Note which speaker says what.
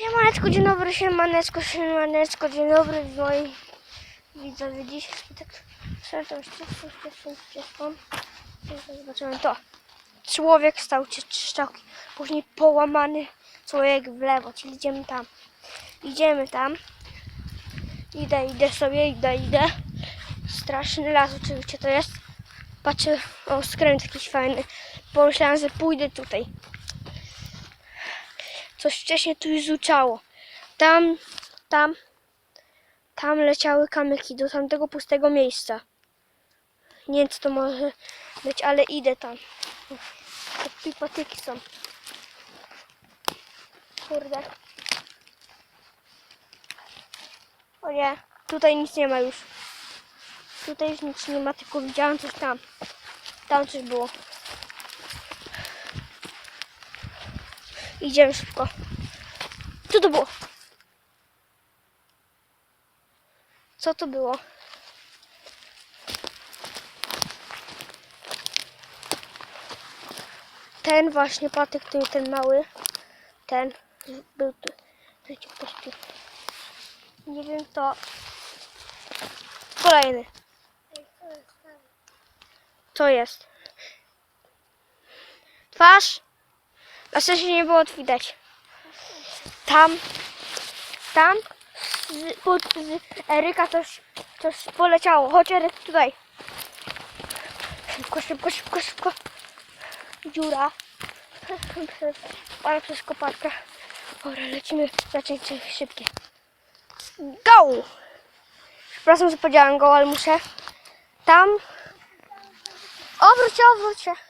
Speaker 1: Siemaneczko, dzień dobry, siemaneczko, siemaneczko, dzień dobry moi widzowie. Dzisiaj tak szerzą ścieżką, ścieżką, ścieżką. Zobaczymy to. Człowiek stał się strzałki, później połamany człowiek w lewo, czyli idziemy tam. Idziemy tam. Idę, idę sobie, idę, idę. Straszny las oczywiście to jest. Patrzę, o skręt jakiś fajny. Pomyślałam, że pójdę tutaj coś wcześniej tu już rzucało. Tam, tam, tam leciały kamyki do tamtego pustego miejsca. Nie wiem co to może być, ale idę tam. To patyki są. Kurde. O nie, tutaj nic nie ma już. Tutaj już nic nie ma, tylko widziałam coś tam. Tam coś było. Idziemy szybko. Co to było? Co to było? Ten właśnie patyk, ten, ten mały, ten był tu. Nie wiem, to kolejny. To jest. Twarz? Na szczęście nie było widać. Tam, tam z, pod, z Eryka coś, coś poleciało. Chodź Eryk tutaj. Szybko, szybko, szybko, szybko. Dziura. Ale przez koparkę. Dobra, lecimy. Raczej szybkie. Go! Przepraszam, że powiedziałem go, ale muszę. Tam. Obróć się, obróć się.